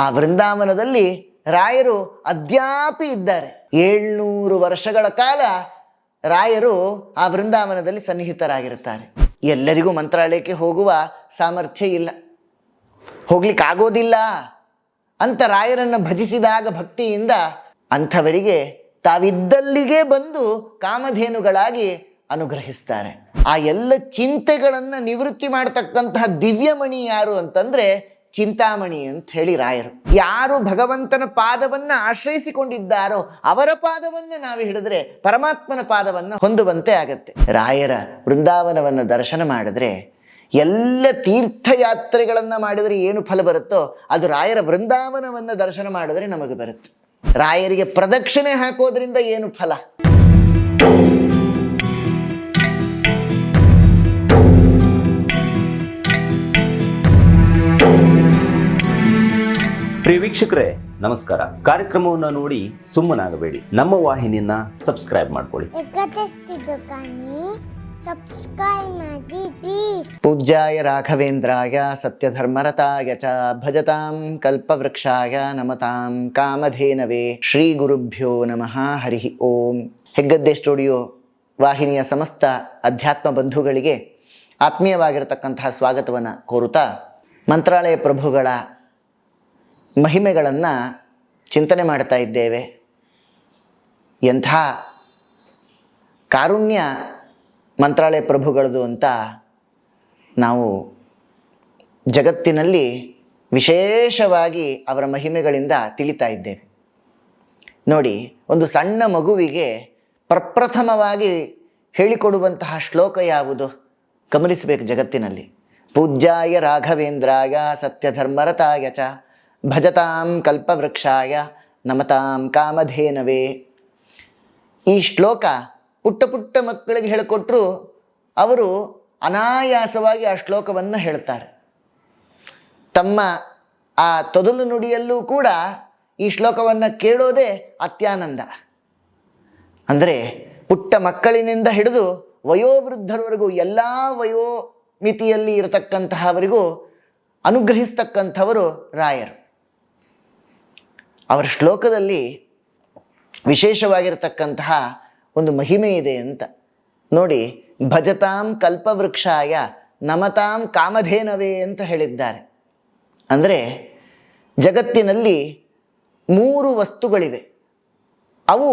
ಆ ವೃಂದಾವನದಲ್ಲಿ ರಾಯರು ಅದ್ಯಾಪಿ ಇದ್ದಾರೆ. ಏಳ್ನೂರು ವರ್ಷಗಳ ಕಾಲ ರಾಯರು ಆ ವೃಂದಾವನದಲ್ಲಿ ಸನ್ನಿಹಿತರಾಗಿರುತ್ತಾರೆ. ಎಲ್ಲರಿಗೂ ಮಂತ್ರಾಲಯಕ್ಕೆ ಹೋಗುವ ಸಾಮರ್ಥ್ಯ ಇಲ್ಲ. ಹೋಗ್ಲಿಕ್ಕೆ ಆಗೋದಿಲ್ಲ ಅಂತ ರಾಯರನ್ನು ಭಜಿಸಿದಾಗ ಭಕ್ತಿಯಿಂದ ಅಂಥವರಿಗೆ ತಾವಿದ್ದಲ್ಲಿಗೆ ಬಂದು ಕಾಮಧೇನುಗಳಾಗಿ ಅನುಗ್ರಹಿಸ್ತಾರೆ. ಆ ಎಲ್ಲ ಚಿಂತೆಗಳನ್ನು ನಿವೃತ್ತಿ ಮಾಡತಕ್ಕಂತಹ ದಿವ್ಯಮಣಿ ಯಾರು ಅಂತಂದ್ರೆ ಚಿಂತಾಮಣಿ ಅಂತ ಹೇಳಿ ರಾಯರು. ಯಾರು ಭಗವಂತನ ಪಾದವನ್ನ ಆಶ್ರಯಿಸಿಕೊಂಡಿದ್ದಾರೋ ಅವರ ಪಾದವನ್ನ ನಾವು ಹಿಡಿದ್ರೆ ಪರಮಾತ್ಮನ ಪಾದವನ್ನ ಹೊಂದುವಂತೆ ಆಗತ್ತೆ. ರಾಯರ ವೃಂದಾವನವನ್ನು ದರ್ಶನ ಮಾಡಿದ್ರೆ ಎಲ್ಲ ತೀರ್ಥಯಾತ್ರೆಗಳನ್ನ ಮಾಡಿದರೆ ಏನು ಫಲ ಬರುತ್ತೋ ಅದು ರಾಯರ ವೃಂದಾವನವನ್ನು ದರ್ಶನ ಮಾಡಿದ್ರೆ ನಮಗೆ ಬರುತ್ತೆ. ರಾಯರಿಗೆ ಪ್ರದಕ್ಷಿಣೆ ಹಾಕೋದ್ರಿಂದ ಏನು ಫಲ? ಪ್ರಿಯ ವೀಕ್ಷಕರೇ ನಮಸ್ಕಾರ. ಕಾರ್ಯಕ್ರಮವನ್ನು ನೋಡಿ ಸುಮ್ಮನಾಗಬೇಡಿ. ನಮ್ಮ ವಾಹಿನಿಯನ್ನ ಸಬ್ಸ್ಕ್ರೈಬ್ ಮಾಡ್ಕೊಳ್ಳಿ. ಎಗದಸ್ತಿದ್ದು ಕಾನಿ ಸಬ್ಸ್ಕ್ರೈಬ್ ಮಾಡಿ ಪ್ಲೀಸ್ ಪೂಜ್ಯಾಯ ರಾಘವೇಂದ್ರಾಯ ಸತ್ಯಧರ್ಮರತಾಯ ಚ ಭಜತಾಂ ಕಲ್ಪವೃಕ್ಷಾಯ ನಮತಾಂ ಕಾಮಧೇನವೇ ಶ್ರೀ ಗುರುಭ್ಯೋ ನಮಃ. ಹರಿ ಓಂ. ಹೆಗ್ಗದ್ದೆ ಸ್ಟುಡಿಯೋ ವಾಹಿನಿಯ ಸಮಸ್ತ ಅಧ್ಯಾತ್ಮ ಬಂಧುಗಳಿಗೆ ಆತ್ಮೀಯವಾಗಿರತಕ್ಕಂತಹ ಸ್ವಾಗತವನ್ನು ಕೋರುತ್ತಾ ಮಂತ್ರಾಲಯ ಪ್ರಭುಗಳ ಮಹಿಮೆಗಳನ್ನು ಚಿಂತನೆ ಮಾಡ್ತಾ ಇದ್ದೇವೆ. ಎಂಥ ಕಾರುಣ್ಯ ಮಂತ್ರಾಲಯ ಪ್ರಭುಗಳದು ಅಂತ ನಾವು ಜಗತ್ತಿನಲ್ಲಿ ವಿಶೇಷವಾಗಿ ಅವರ ಮಹಿಮೆಗಳಿಂದ ತಿಳಿತಾ ಇದ್ದೇವೆ. ನೋಡಿ, ಒಂದು ಸಣ್ಣ ಮಗುವಿಗೆ ಪ್ರಪ್ರಥಮವಾಗಿ ಹೇಳಿಕೊಡುವಂತಹ ಶ್ಲೋಕ ಯಾವುದು? ಗಮನಿಸಬೇಕು ಜಗತ್ತಿನಲ್ಲಿ. ಪೂಜ್ಯಾಯ ರಾಘವೇಂದ್ರಾಯ ಸತ್ಯಧರ್ಮರತಾಯ ಚ. ಭಜತಾಂ ಕಲ್ಪವೃಕ್ಷಾಯ ನಮತಾಂ ಕಾಮಧೇನವೇ. ಈ ಶ್ಲೋಕ ಪುಟ್ಟ ಪುಟ್ಟ ಮಕ್ಕಳಿಗೆ ಹೇಳಿಕೊಟ್ರು ಅವರು ಅನಾಯಾಸವಾಗಿ ಆ ಶ್ಲೋಕವನ್ನು ಹೇಳ್ತಾರೆ. ತಮ್ಮ ಆ ತೊದಲು ನುಡಿಯಲ್ಲೂ ಕೂಡ ಈ ಶ್ಲೋಕವನ್ನು ಕೇಳೋದೇ ಅತ್ಯಾನಂದ. ಅಂದರೆ ಪುಟ್ಟ ಮಕ್ಕಳಿನಿಂದ ಹಿಡಿದು ವಯೋವೃದ್ಧರವರೆಗೂ ಎಲ್ಲ ವಯೋಮಿತಿಯಲ್ಲಿ ಇರತಕ್ಕಂತಹವರಿಗೂ ಅನುಗ್ರಹಿಸ್ತಕ್ಕಂಥವರು ರಾಯರು. ಅವರ ಶ್ಲೋಕದಲ್ಲಿ ವಿಶೇಷವಾಗಿರತಕ್ಕಂತಹ ಒಂದು ಮಹಿಮೆ ಇದೆ ಅಂತ. ನೋಡಿ, ಭಜತಾಂ ಕಲ್ಪವೃಕ್ಷಾಯ ನಮತಾಂ ಕಾಮಧೇನವೇ ಅಂತ ಹೇಳಿದ್ದಾರೆ. ಅಂದರೆ ಜಗತ್ತಿನಲ್ಲಿ ಮೂರು ವಸ್ತುಗಳಿವೆ. ಅವು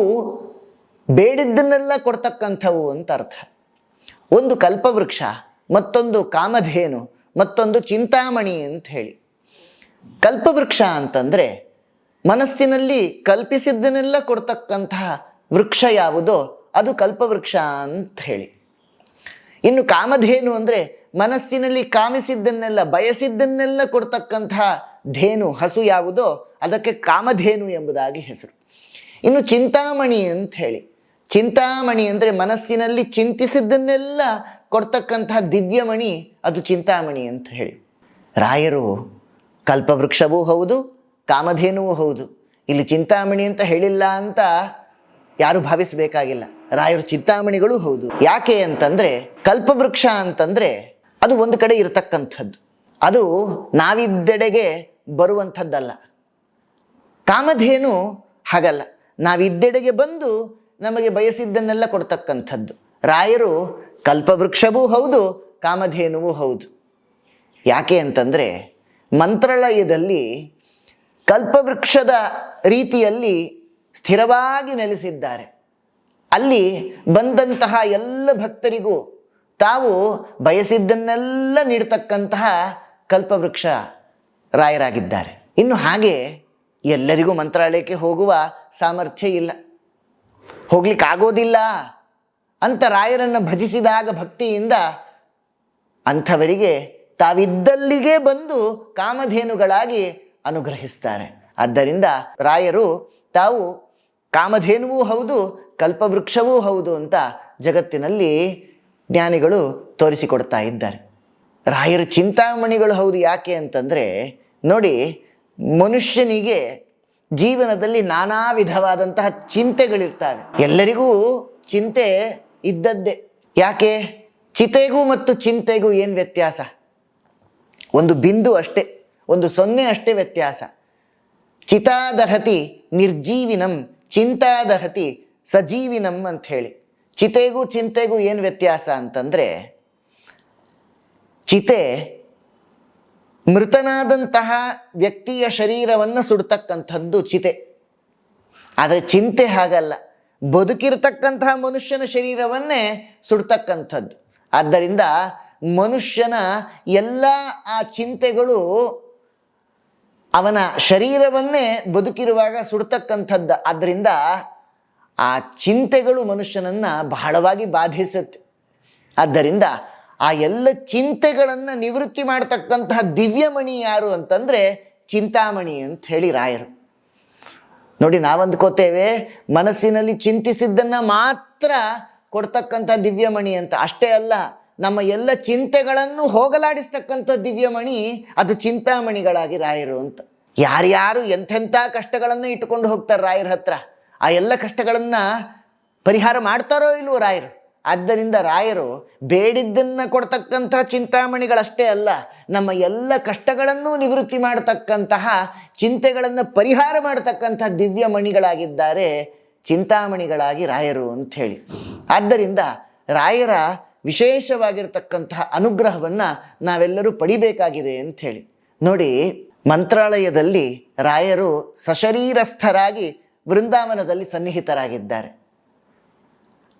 ಬೇಡಿದ್ದನ್ನೆಲ್ಲ ಕೊಡ್ತಕ್ಕಂಥವು ಅಂತ ಅರ್ಥ. ಒಂದು ಕಲ್ಪವೃಕ್ಷ, ಮತ್ತೊಂದು ಕಾಮಧೇನು, ಮತ್ತೊಂದು ಚಿಂತಾಮಣಿ ಅಂತ ಹೇಳಿ. ಕಲ್ಪವೃಕ್ಷ ಅಂತಂದರೆ ಮನಸ್ಸಿನಲ್ಲಿ ಕಲ್ಪಿಸಿದ್ದನ್ನೆಲ್ಲ ಕೊಡ್ತಕ್ಕಂತಹ ವೃಕ್ಷ ಯಾವುದೋ? ಅದು ಕಲ್ಪವೃಕ್ಷ ಅಂತ ಹೇಳಿ. ಇನ್ನು ಕಾಮಧೇನು ಅಂದರೆ ಮನಸ್ಸಿನಲ್ಲಿ ಕಾಮಿಸಿದ್ದನ್ನೆಲ್ಲ, ಬಯಸಿದ್ದನ್ನೆಲ್ಲ ಕೊಡ್ತಕ್ಕಂತಹ ಧೇನು, ಹಸು ಯಾವುದೋ? ಅದಕ್ಕೆ ಕಾಮಧೇನು ಎಂಬುದಾಗಿ ಹೆಸರು. ಇನ್ನು ಚಿಂತಾಮಣಿ ಅಂತ ಹೇಳಿ. ಚಿಂತಾಮಣಿ ಅಂದರೆ ಮನಸ್ಸಿನಲ್ಲಿ ಚಿಂತಿಸಿದ್ದನ್ನೆಲ್ಲ ಕೊಡ್ತಕ್ಕಂತಹ ದಿವ್ಯಮಣಿ ಅದು ಚಿಂತಾಮಣಿ ಅಂತ ಹೇಳಿ. ರಾಯರು ಕಲ್ಪವೃಕ್ಷವೂ ಹೌದು ಕಾಮಧೇನುವೂ ಹೌದು. ಇಲ್ಲಿ ಚಿಂತಾಮಣಿ ಅಂತ ಹೇಳಿಲ್ಲ ಅಂತ ಯಾರು ಭಾವಿಸಬೇಕಾಗಿಲ್ಲ. ರಾಯರು ಚಿಂತಾಮಣಿಗಳು ಹೌದು. ಯಾಕೆ ಅಂತಂದ್ರೆ, ಕಲ್ಪವೃಕ್ಷ ಅಂತಂದ್ರೆ ಅದು ಒಂದು ಕಡೆ ಇರತಕ್ಕಂಥದ್ದು. ಅದು ನಾವಿದ್ದೆಡೆಗೆ ಬರುವಂಥದ್ದಲ್ಲ. ಕಾಮಧೇನು ಹಾಗಲ್ಲ. ನಾವಿದ್ದೆಡೆಗೆ ಬಂದು ನಮಗೆ ಬಯಸಿದ್ದನ್ನೆಲ್ಲ ಕೊಡ್ತಕ್ಕಂಥದ್ದು. ರಾಯರು ಕಲ್ಪವೃಕ್ಷವೂ ಹೌದು, ಕಾಮಧೇನುವೂ ಹೌದು. ಯಾಕೆ ಅಂತಂದರೆ ಮಂತ್ರಾಲಯದಲ್ಲಿ ಕಲ್ಪವೃಕ್ಷದ ರೀತಿಯಲ್ಲಿ ಸ್ಥಿರವಾಗಿ ನೆಲೆಸಿದ್ದಾರೆ. ಅಲ್ಲಿ ಬಂದಂತಹ ಎಲ್ಲ ಭಕ್ತರಿಗೂ ತಾವು ಬಯಸಿದ್ದನ್ನೆಲ್ಲ ನೀಡ್ತಕ್ಕಂತಹ ಕಲ್ಪವೃಕ್ಷ ರಾಯರಾಗಿದ್ದಾರೆ. ಇನ್ನು ಹಾಗೆ ಎಲ್ಲರಿಗೂ ಮಂತ್ರಾಲಯಕ್ಕೆ ಹೋಗುವ ಸಾಮರ್ಥ್ಯ ಇಲ್ಲ. ಹೋಗ್ಲಿಕ್ಕೆ ಆಗೋದಿಲ್ಲ ಅಂತ ರಾಯರನ್ನು ಭಜಿಸಿದಾಗ ಭಕ್ತಿಯಿಂದ ಅಂಥವರಿಗೆ ತಾವಿದ್ದಲ್ಲಿಗೆ ಬಂದು ಕಾಮಧೇನುಗಳಾಗಿ ಅನುಗ್ರಹಿಸ್ತಾರೆ. ಆದ್ದರಿಂದ ರಾಯರು, ತಾವು ಕಾಮಧೇನುವೂ ಹೌದು, ಕಲ್ಪವೃಕ್ಷವೂ ಹೌದು ಅಂತ ಜಗತ್ತಿನಲ್ಲಿ ಜ್ಞಾನಿಗಳು ತೋರಿಸಿಕೊಡ್ತಾ ಇದ್ದಾರೆ. ರಾಯರು ಚಿಂತಾಮಣಿಗಳು ಹೌದು ಯಾಕೆ ಅಂತಂದರೆ, ನೋಡಿ, ಮನುಷ್ಯನಿಗೆ ಜೀವನದಲ್ಲಿ ನಾನಾ ವಿಧವಾದಂತಹ ಚಿಂತೆಗಳಿರ್ತವೆ. ಎಲ್ಲರಿಗೂ ಚಿಂತೆ ಇದ್ದದ್ದೇ. ಯಾಕೆ? ಚಿತೆಗೂ ಮತ್ತು ಚಿಂತೆಗೂ ಏನು ವ್ಯತ್ಯಾಸ? ಒಂದು ಬಿಂದು ಅಷ್ಟೇ. ಒಂದು ಸೊನ್ನೆ ಅಷ್ಟೇ ವ್ಯತ್ಯಾಸ. ಚಿತಾದಹತಿ ನಿರ್ಜೀವಿನಂ ಚಿಂತಾದಹತಿ ಸಜೀವಿನಂ ಅಂತ ಹೇಳಿ. ಚಿತೆಗೂ ಚಿಂತೆಗೂ ಏನು ವ್ಯತ್ಯಾಸ ಅಂತಂದರೆ, ಚಿತೆ ಮೃತನಾದಂತಹ ವ್ಯಕ್ತಿಯ ಶರೀರವನ್ನು ಸುಡ್ತಕ್ಕಂಥದ್ದು ಚಿತೆ. ಆದರೆ ಚಿಂತೆ ಹಾಗಲ್ಲ. ಬದುಕಿರ್ತಕ್ಕಂತಹ ಮನುಷ್ಯನ ಶರೀರವನ್ನೇ ಸುಡ್ತಕ್ಕಂಥದ್ದು. ಆದ್ದರಿಂದ ಮನುಷ್ಯನ ಎಲ್ಲ ಆ ಚಿಂತೆಗಳು ಅವನ ಶರೀರವನ್ನೇ ಬದುಕಿರುವಾಗ ಸುಡ್ತಕ್ಕಂಥದ್ದು. ಆದ್ದರಿಂದ ಆ ಚಿಂತೆಗಳು ಮನುಷ್ಯನನ್ನು ಬಹಳವಾಗಿ ಬಾಧಿಸುತ್ತೆ. ಆದ್ದರಿಂದ ಆ ಎಲ್ಲ ಚಿಂತೆಗಳನ್ನು ನಿವೃತ್ತಿ ಮಾಡ್ತಕ್ಕಂತಹ ದಿವ್ಯಮಣಿ ಯಾರು ಅಂತಂದರೆ ಚಿಂತಾಮಣಿ ಅಂತ ಹೇಳಿ ರಾಯರು. ನೋಡಿ ನಾವಂದ್ಕೋತೇವೆ, ಮನಸ್ಸಿನಲ್ಲಿ ಚಿಂತಿಸಿದ್ದನ್ನು ಮಾತ್ರ ಕೊಡ್ತಕ್ಕಂಥ ದಿವ್ಯಮಣಿ ಅಂತ. ಅಷ್ಟೇ ಅಲ್ಲ ನಮ್ಮ ಎಲ್ಲ ಚಿಂತೆಗಳನ್ನು ಹೋಗಲಾಡಿಸ್ತಕ್ಕಂಥ ದಿವ್ಯಮಣಿ ಅದು ಚಿಂತಾಮಣಿಗಳಾಗಿ ರಾಯರು ಅಂತ. ಯಾರ್ಯಾರು ಎಂಥೆಂಥ ಕಷ್ಟಗಳನ್ನು ಇಟ್ಟುಕೊಂಡು ಹೋಗ್ತಾರೆ ರಾಯರ ಹತ್ರ, ಆ ಎಲ್ಲ ಕಷ್ಟಗಳನ್ನು ಪರಿಹಾರ ಮಾಡ್ತಾರೋ ಇಲ್ವೋ ರಾಯರು? ಆದ್ದರಿಂದ ರಾಯರು ಬೇಡಿದ್ದನ್ನು ಕೊಡ್ತಕ್ಕಂಥ ಚಿಂತಾಮಣಿಗಳಷ್ಟೇ ಅಲ್ಲ, ನಮ್ಮ ಎಲ್ಲ ಕಷ್ಟಗಳನ್ನು ನಿವೃತ್ತಿ ಮಾಡತಕ್ಕಂತಹ, ಚಿಂತೆಗಳನ್ನು ಪರಿಹಾರ ಮಾಡತಕ್ಕಂಥ ದಿವ್ಯಮಣಿಗಳಾಗಿದ್ದಾರೆ ಚಿಂತಾಮಣಿಗಳಾಗಿ ರಾಯರು ಅಂತ ಹೇಳಿ. ಆದ್ದರಿಂದ ರಾಯರ ವಿಶೇಷವಾಗಿರ್ತಕ್ಕಂತಹ ಅನುಗ್ರಹವನ್ನು ನಾವೆಲ್ಲರೂ ಪಡಿಬೇಕಾಗಿದೆ ಅಂತ ಹೇಳಿ ನೋಡಿ, ಮಂತ್ರಾಲಯದಲ್ಲಿ ರಾಯರು ಸಶರೀರಸ್ಥರಾಗಿ ವೃಂದಾವನದಲ್ಲಿ ಸನ್ನಿಹಿತರಾಗಿದ್ದಾರೆ.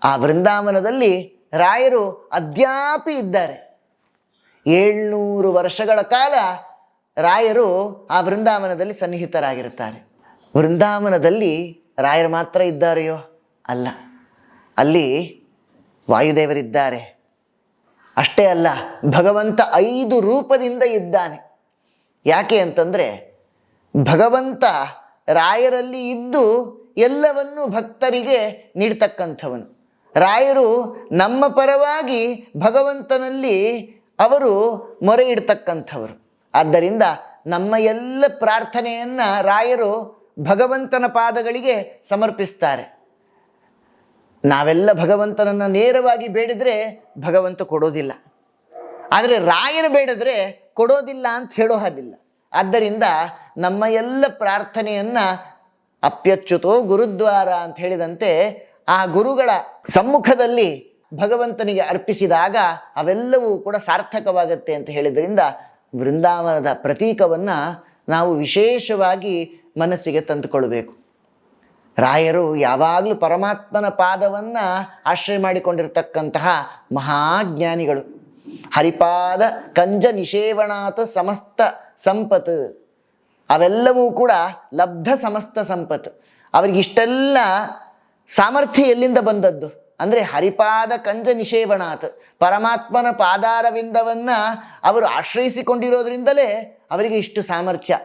ಆ ವೃಂದಾವನದಲ್ಲಿ ರಾಯರು ಅದ್ಯಾಪಿ ಇದ್ದಾರೆ. ಏಳ್ನೂರು ವರ್ಷಗಳ ಕಾಲ ರಾಯರು ಆ ವೃಂದಾವನದಲ್ಲಿ ಸನ್ನಿಹಿತರಾಗಿರುತ್ತಾರೆ. ವೃಂದಾವನದಲ್ಲಿ ರಾಯರು ಮಾತ್ರ ಇದ್ದಾರೆಯೋ? ಅಲ್ಲ. ಅಲ್ಲಿ ವಾಯುದೇವರಿದ್ದಾರೆ. ಅಷ್ಟೇ ಅಲ್ಲ, ಭಗವಂತ ಐದು ರೂಪದಿಂದ ಇದ್ದಾನೆ. ಯಾಕೆ ಅಂತಂದರೆ, ಭಗವಂತ ರಾಯರಲ್ಲಿ ಇದ್ದು ಎಲ್ಲವನ್ನೂ ಭಕ್ತರಿಗೆ ನೀಡ್ತಕ್ಕಂಥವನು. ರಾಯರು ನಮ್ಮ ಪರವಾಗಿ ಭಗವಂತನಲ್ಲಿ ಅವರು ಮೊರೆ ಇಡ್ತಕ್ಕಂಥವರು. ಆದ್ದರಿಂದ ನಮ್ಮ ಎಲ್ಲ ಪ್ರಾರ್ಥನೆಯನ್ನು ರಾಯರು ಭಗವಂತನ ಪಾದಗಳಿಗೆ ಸಮರ್ಪಿಸ್ತಾರೆ. ನಾವೆಲ್ಲ ಭಗವಂತನನ್ನು ನೇರವಾಗಿ ಬೇಡಿದರೆ ಭಗವಂತ ಕೊಡೋದಿಲ್ಲ. ಆದರೆ ರಾಯನ ಬೇಡಿದ್ರೆ ಕೊಡೋದಿಲ್ಲ ಅಂತ ಹೇಳೋ ಹಾಗಿಲ್ಲ. ಆದ್ದರಿಂದ ನಮ್ಮ ಎಲ್ಲ ಪ್ರಾರ್ಥನೆಯನ್ನು ಅಪ್ಯಚ್ಯುತೋ ಗುರುದ್ವಾರ ಅಂತ ಹೇಳಿದಂತೆ ಆ ಗುರುಗಳ ಸಮ್ಮುಖದಲ್ಲಿ ಭಗವಂತನಿಗೆ ಅರ್ಪಿಸಿದಾಗ ಅವೆಲ್ಲವೂ ಕೂಡ ಸಾರ್ಥಕವಾಗುತ್ತೆ ಅಂತ ಹೇಳಿದ್ರಿಂದ ಬೃಂದಾವನದ ಪ್ರತೀಕವನ್ನು ನಾವು ವಿಶೇಷವಾಗಿ ಮನಸ್ಸಿಗೆ ತಂದುಕೊಳ್ಬೇಕು. ರಾಯರು ಯಾವಾಗಲೂ ಪರಮಾತ್ಮನ ಪಾದವನ್ನು ಆಶ್ರಯ ಮಾಡಿಕೊಂಡಿರ್ತಕ್ಕಂತಹ ಮಹಾಜ್ಞಾನಿಗಳು. ಹರಿಪಾದ ಕಂಜ ನಿಷೇವಣಾತ ಸಮಸ್ತ ಸಂಪತ್. ಅವೆಲ್ಲವೂ ಕೂಡ ಲಬ್ಧ ಸಮಸ್ತ ಸಂಪತ್ತು ಅವರಿಗೆ ಇಷ್ಟೆಲ್ಲ ಸಾಮರ್ಥ್ಯ ಎಲ್ಲಿಂದ ಬಂದದ್ದು? ಅಂದರೆ ಹರಿಪಾದ ಕಂಜ ನಿಷೇವಣಾತ್. ಪರಮಾತ್ಮನ ಪಾದಾರವಿಂದವನ್ನು ಅವರು ಆಶ್ರಯಿಸಿಕೊಂಡಿರೋದ್ರಿಂದಲೇ ಅವರಿಗೆ ಇಷ್ಟು ಸಾಮರ್ಥ್ಯ.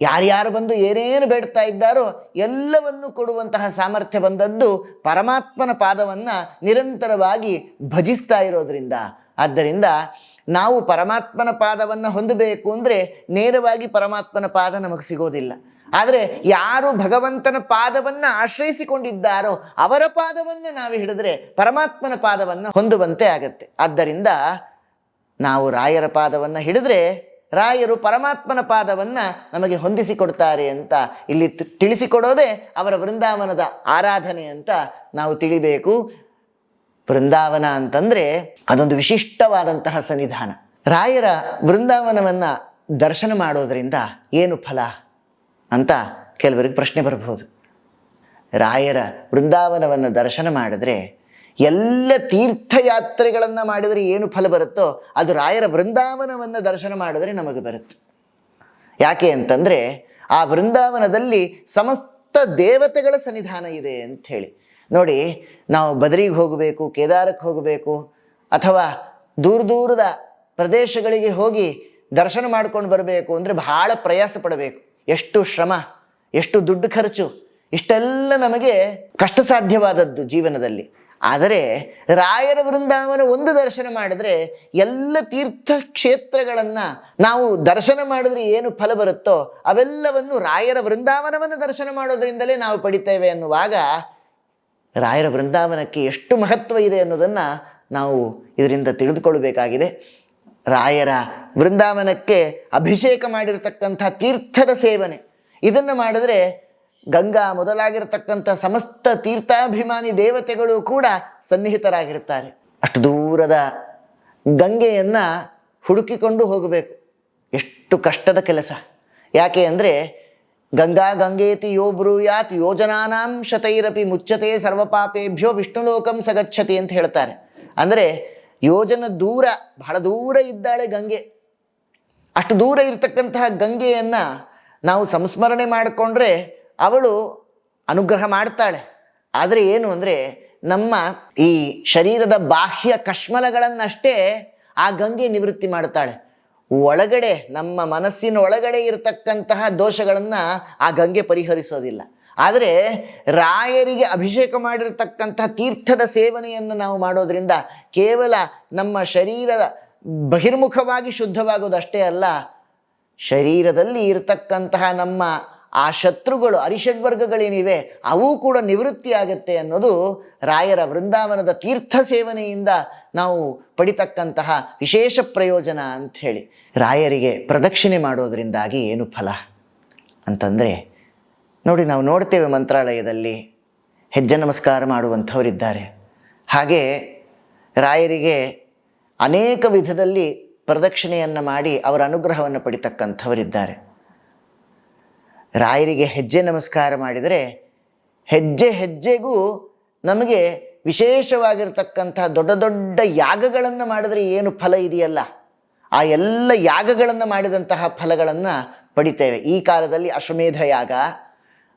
ಯಾರ್ಯಾರು ಬಂದು ಏನೇನು ಬೇಡ್ತಾ ಇದ್ದಾರೋ ಎಲ್ಲವನ್ನು ಕೊಡುವಂತಹ ಸಾಮರ್ಥ್ಯ ಬಂದದ್ದು ಪರಮಾತ್ಮನ ಪಾದವನ್ನು ನಿರಂತರವಾಗಿ ಭಜಿಸ್ತಾ ಇರೋದ್ರಿಂದ. ಆದ್ದರಿಂದ ನಾವು ಪರಮಾತ್ಮನ ಪಾದವನ್ನು ಹೊಂದಬೇಕು ಅಂದರೆ ನೇರವಾಗಿ ಪರಮಾತ್ಮನ ಪಾದ ನಮಗೆ ಸಿಗೋದಿಲ್ಲ. ಆದರೆ ಯಾರು ಭಗವಂತನ ಪಾದವನ್ನು ಆಶ್ರಯಿಸಿಕೊಂಡಿದ್ದಾರೋ ಅವರ ಪಾದವನ್ನು ನಾವು ಹಿಡಿದ್ರೆ ಪರಮಾತ್ಮನ ಪಾದವನ್ನು ಹೊಂದುವಂತೆ ಆಗತ್ತೆ. ಆದ್ದರಿಂದ ನಾವು ರಾಯರ ಪಾದವನ್ನು ಹಿಡಿದ್ರೆ ರಾಯರು ಪರಮಾತ್ಮನ ಪಾದವನ್ನು ನಮಗೆ ಹೊಂದಿಸಿಕೊಡ್ತಾರೆ ಅಂತ ಇಲ್ಲಿ ತಿಳಿಸಿಕೊಡೋದೇ ಅವರ ವೃಂದಾವನದ ಆರಾಧನೆ ಅಂತ ನಾವು ತಿಳಿಬೇಕು. ಬೃಂದಾವನ ಅಂತಂದರೆ ಅದೊಂದು ವಿಶಿಷ್ಟವಾದಂತಹ ಸನ್ನಿಧಾನ. ರಾಯರ ಬೃಂದಾವನವನ್ನು ದರ್ಶನ ಮಾಡೋದರಿಂದ ಏನು ಫಲ ಅಂತ ಕೆಲವರಿಗೆ ಪ್ರಶ್ನೆ ಬರಬಹುದು. ರಾಯರ ಬೃಂದಾವನವನ್ನು ದರ್ಶನ ಮಾಡಿದ್ರೆ ಎಲ್ಲ ತೀರ್ಥಯಾತ್ರೆಗಳನ್ನು ಮಾಡಿದರೆ ಏನು ಫಲ ಬರುತ್ತೋ ಅದು ರಾಯರ ವೃಂದಾವನವನ್ನು ದರ್ಶನ ಮಾಡಿದರೆ ನಮಗೆ ಬರುತ್ತೆ. ಯಾಕೆ ಅಂತಂದರೆ ಆ ಬೃಂದಾವನದಲ್ಲಿ ಸಮಸ್ತ ದೇವತೆಗಳ ಸನ್ನಿಧಾನ ಇದೆ ಅಂತ ಹೇಳಿ. ನೋಡಿ, ನಾವು ಬದರಿಗೆ ಹೋಗಬೇಕು ಕೇದಾರಕ್ಕೆ ಹೋಗಬೇಕು, ಅಥವಾ ದೂರ ದೂರದ ಪ್ರದೇಶಗಳಿಗೆ ಹೋಗಿ ದರ್ಶನ ಮಾಡ್ಕೊಂಡು ಬರಬೇಕು ಅಂದರೆ ಬಹಳ ಪ್ರಯಾಸ ಪಡಬೇಕು. ಎಷ್ಟು ಶ್ರಮ, ಎಷ್ಟು ದುಡ್ಡು ಖರ್ಚು, ಇಷ್ಟೆಲ್ಲ ನಮಗೆ ಕಷ್ಟ ಸಾಧ್ಯವಾದದ್ದು ಜೀವನದಲ್ಲಿ. ಆದರೆ ರಾಯರ ವೃಂದಾವನ ಒಂದು ದರ್ಶನ ಮಾಡಿದ್ರೆ ಎಲ್ಲ ತೀರ್ಥಕ್ಷೇತ್ರಗಳನ್ನು ನಾವು ದರ್ಶನ ಮಾಡಿದ್ರೆ ಏನು ಫಲ ಬರುತ್ತೋ ಅವೆಲ್ಲವನ್ನು ರಾಯರ ವೃಂದಾವನವನ್ನು ದರ್ಶನ ಮಾಡೋದ್ರಿಂದಲೇ ನಾವು ಪಡಿತೇವೆ ಅನ್ನುವಾಗ ರಾಯರ ವೃಂದಾವನಕ್ಕೆ ಎಷ್ಟು ಮಹತ್ವ ಇದೆ ಅನ್ನೋದನ್ನು ನಾವು ಇದರಿಂದ ತಿಳಿದುಕೊಳ್ಳಬೇಕಾಗಿದೆ. ರಾಯರ ವೃಂದಾವನಕ್ಕೆ ಅಭಿಷೇಕ ಮಾಡಿರತಕ್ಕಂಥ ತೀರ್ಥದ ಸೇವನೆ. ಇದನ್ನು ಮಾಡಿದ್ರೆ ಗಂಗಾ ಮೊದಲಾಗಿರ್ತಕ್ಕಂಥ ಸಮಸ್ತ ತೀರ್ಥಾಭಿಮಾನಿ ದೇವತೆಗಳು ಕೂಡ ಸನ್ನಿಹಿತರಾಗಿರ್ತಾರೆ ಅಷ್ಟು ದೂರದ ಗಂಗೆಯನ್ನು ಹುಡುಕಿಕೊಂಡು ಹೋಗಬೇಕು. ಎಷ್ಟು ಕಷ್ಟದ ಕೆಲಸ. ಯಾಕೆ ಅಂದರೆ ಗಂಗಾ ಗಂಗೇತಿ ಯೋ ಬ್ರೂಯಾತ್ ಯೋಜನಾನಾಂ ಶತೈರಪಿ ಮುಚ್ಚತೆ ಸರ್ವಪಾಪೇಭ್ಯೋ ವಿಷ್ಣುಲೋಕಂ ಸಗಚ್ಚತಿ ಅಂತ ಹೇಳ್ತಾರೆ. ಅಂದರೆ ಯೋಜನ ದೂರ, ಬಹಳ ದೂರ ಇದ್ದಾಳೆ ಗಂಗೆ. ಅಷ್ಟು ದೂರ ಇರತಕ್ಕಂತಹ ಗಂಗೆಯನ್ನು ನಾವು ಸಂಸ್ಮರಣೆ ಮಾಡಿಕೊಂಡ್ರೆ ಅವಳು ಅನುಗ್ರಹ ಮಾಡ್ತಾಳೆ. ಆದರೆ ಏನು ಅಂದರೆ ನಮ್ಮ ಈ ಶರೀರದ ಬಾಹ್ಯ ಕಶ್ಮಲಗಳನ್ನಷ್ಟೇ ಆ ಗಂಗೆ ನಿವೃತ್ತಿ ಮಾಡ್ತಾಳೆ. ಒಳಗಡೆ, ನಮ್ಮ ಮನಸ್ಸಿನ ಒಳಗಡೆ ಇರತಕ್ಕಂತಹ ದೋಷಗಳನ್ನು ಆ ಗಂಗೆ ಪರಿಹರಿಸೋದಿಲ್ಲ. ಆದರೆ ರಾಯರಿಗೆ ಅಭಿಷೇಕ ಮಾಡಿರತಕ್ಕಂತಹ ತೀರ್ಥದ ಸೇವನೆಯನ್ನು ನಾವು ಮಾಡೋದ್ರಿಂದ ಕೇವಲ ನಮ್ಮ ಶರೀರದ ಬಹಿರ್ಮುಖವಾಗಿ ಶುದ್ಧವಾಗೋದಷ್ಟೇ ಅಲ್ಲ, ಶರೀರದಲ್ಲಿ ಇರತಕ್ಕಂತಹ ನಮ್ಮ ಆ ಶತ್ರುಗಳು ಅರಿಷಡ್ವರ್ಗಗಳೇನಿವೆ, ಅವು ಕೂಡ ನಿವೃತ್ತಿ ಆಗುತ್ತೆ ಅನ್ನೋದು ರಾಯರ ವೃಂದಾವನದ ತೀರ್ಥ ಸೇವನೆಯಿಂದ ನಾವು ಪಡಿತಕ್ಕಂತಹ ವಿಶೇಷ ಪ್ರಯೋಜನ ಅಂಥೇಳಿ ರಾಯರಿಗೆ ಪ್ರದಕ್ಷಿಣೆ ಮಾಡೋದರಿಂದಾಗಿ ಏನು ಫಲ? ಅಂತಂದರೆ, ನೋಡಿ ನಾವು ನೋಡ್ತೇವೆ ಮಂತ್ರಾಲಯದಲ್ಲಿ ಹೆಜ್ಜೆ ನಮಸ್ಕಾರ ಮಾಡುವಂಥವರಿದ್ದಾರೆ. ಹಾಗೆ ರಾಯರಿಗೆ ಅನೇಕ ವಿಧದಲ್ಲಿ ಪ್ರದಕ್ಷಿಣೆಯನ್ನು ಮಾಡಿ ಅವರ ಅನುಗ್ರಹವನ್ನು ಪಡಿತಕ್ಕಂಥವರಿದ್ದಾರೆ. ರಾಯರಿಗೆ ಹೆಜ್ಜೆ ನಮಸ್ಕಾರ ಮಾಡಿದರೆ ಹೆಜ್ಜೆ ಹೆಜ್ಜೆಗೂ ನಮಗೆ ವಿಶೇಷವಾಗಿರ್ತಕ್ಕಂಥ ದೊಡ್ಡ ದೊಡ್ಡ ಯಾಗಗಳನ್ನು ಮಾಡಿದರೆ ಏನು ಫಲ ಇದೆಯಲ್ಲ? ಆ ಎಲ್ಲ ಯಾಗಗಳನ್ನು ಮಾಡಿದಂತಹ ಫಲಗಳನ್ನು ಪಡಿತೇವೆ. ಈ ಕಾಲದಲ್ಲಿ ಅಶ್ವಮೇಧ ಯಾಗ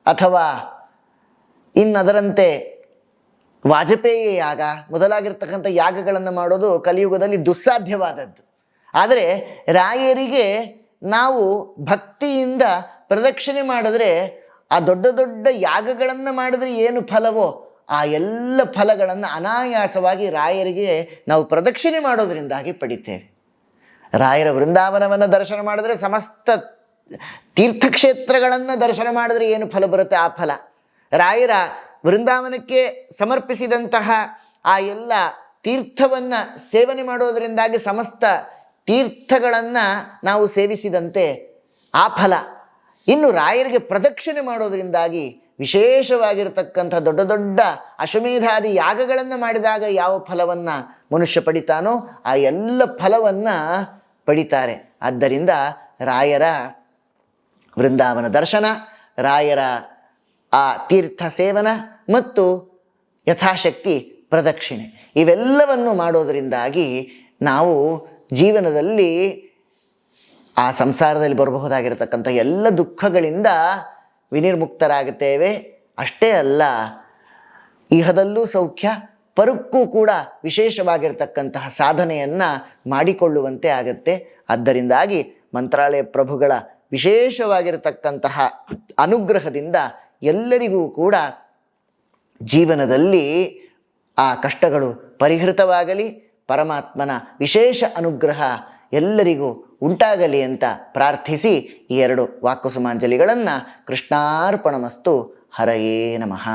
ಅಥವಾ ಇನ್ನದರಂತೆ ವಾಜಪೇಯಿ ಯಾಗ ಮೊದಲಾಗಿರ್ತಕ್ಕಂಥ ಯಾಗಗಳನ್ನು ಮಾಡೋದು ಕಲಿಯುಗದಲ್ಲಿ ದುಸ್ಸಾಧ್ಯವಾದದ್ದು. ಆದರೆ ರಾಯರಿಗೆ ನಾವು ಭಕ್ತಿಯಿಂದ ಪ್ರದಕ್ಷಿಣೆ ಮಾಡಿದ್ರೆ ಆ ದೊಡ್ಡ ದೊಡ್ಡ ಯಾಗಗಳನ್ನು ಮಾಡಿದ್ರೆ ಏನು ಫಲವೋ ಆ ಎಲ್ಲ ಫಲಗಳನ್ನು ಅನಾಯಾಸವಾಗಿ ರಾಯರಿಗೆ ನಾವು ಪ್ರದಕ್ಷಿಣೆ ಮಾಡೋದರಿಂದಾಗಿ ಪಡಿತೇವೆ. ರಾಯರ ವೃಂದಾವನವನ್ನು ದರ್ಶನ ಮಾಡಿದ್ರೆ ಸಮಸ್ತ ತೀರ್ಥಕ್ಷೇತ್ರಗಳನ್ನು ದರ್ಶನ ಮಾಡಿದ್ರೆ ಏನು ಫಲ ಬರುತ್ತೆ? ಆ ಫಲ. ರಾಯರ ವೃಂದಾವನಕ್ಕೆ ಸಮರ್ಪಿಸಿದಂತಹ ಆ ಎಲ್ಲ ತೀರ್ಥವನ್ನು ಸೇವನೆ ಮಾಡೋದರಿಂದಾಗಿ ಸಮಸ್ತ ತೀರ್ಥಗಳನ್ನು ನಾವು ಸೇವಿಸಿದಂತೆ ಆ ಫಲ. ಇನ್ನು ರಾಯರಿಗೆ ಪ್ರದಕ್ಷಿಣೆ ಮಾಡೋದರಿಂದಾಗಿ ವಿಶೇಷವಾಗಿರತಕ್ಕಂಥ ದೊಡ್ಡ ದೊಡ್ಡ ಅಶ್ವಮೇಧಾದಿ ಯಾಗಗಳನ್ನು ಮಾಡಿದಾಗ ಯಾವ ಫಲವನ್ನು ಮನುಷ್ಯ ಪಡಿತಾನೋ ಆ ಎಲ್ಲ ಫಲವನ್ನು ಪಡಿತಾರೆ. ಆದ್ದರಿಂದ ರಾಯರ ವೃಂದಾವನ ದರ್ಶನ, ರಾಯರ ಆ ತೀರ್ಥ ಸೇವನ ಮತ್ತು ಯಥಾಶಕ್ತಿ ಪ್ರದಕ್ಷಿಣೆ. ಇವೆಲ್ಲವನ್ನು ಮಾಡೋದರಿಂದಾಗಿ ನಾವು ಜೀವನದಲ್ಲಿ ಆ ಸಂಸಾರದಲ್ಲಿ ಬರಬಹುದಾಗಿರತಕ್ಕಂಥ ಎಲ್ಲ ದುಃಖಗಳಿಂದ ವಿನಿರ್ಮುಕ್ತರಾಗುತ್ತೇವೆ. ಅಷ್ಟೇ ಅಲ್ಲ, ಇಹದಲ್ಲೂ ಸೌಖ್ಯ, ಪರಕ್ಕೂ ಕೂಡ ವಿಶೇಷವಾಗಿರ್ತಕ್ಕಂತಹ ಸಾಧನೆಯನ್ನು ಮಾಡಿಕೊಳ್ಳುವಂತೆ ಆಗುತ್ತೆ. ಆದ್ದರಿಂದಾಗಿ ಮಂತ್ರಾಲಯ ಪ್ರಭುಗಳ ವಿಶೇಷವಾಗಿರತಕ್ಕಂತಹ ಅನುಗ್ರಹದಿಂದ ಎಲ್ಲರಿಗೂ ಕೂಡ ಜೀವನದಲ್ಲಿ ಆ ಕಷ್ಟಗಳು ಪರಿಹೃತವಾಗಲಿ, ಪರಮಾತ್ಮನ ವಿಶೇಷ ಅನುಗ್ರಹ ಎಲ್ಲರಿಗೂ ಉಂಟಾಗಲಿ ಅಂತ ಪ್ರಾರ್ಥಿಸಿ ಈ ಎರಡು ವಾಕುಸುಮಾಂಜಲಿಗಳನ್ನು ಕೃಷ್ಣಾರ್ಪಣಮಸ್ತು ಹರಯೇ ನಮಃ.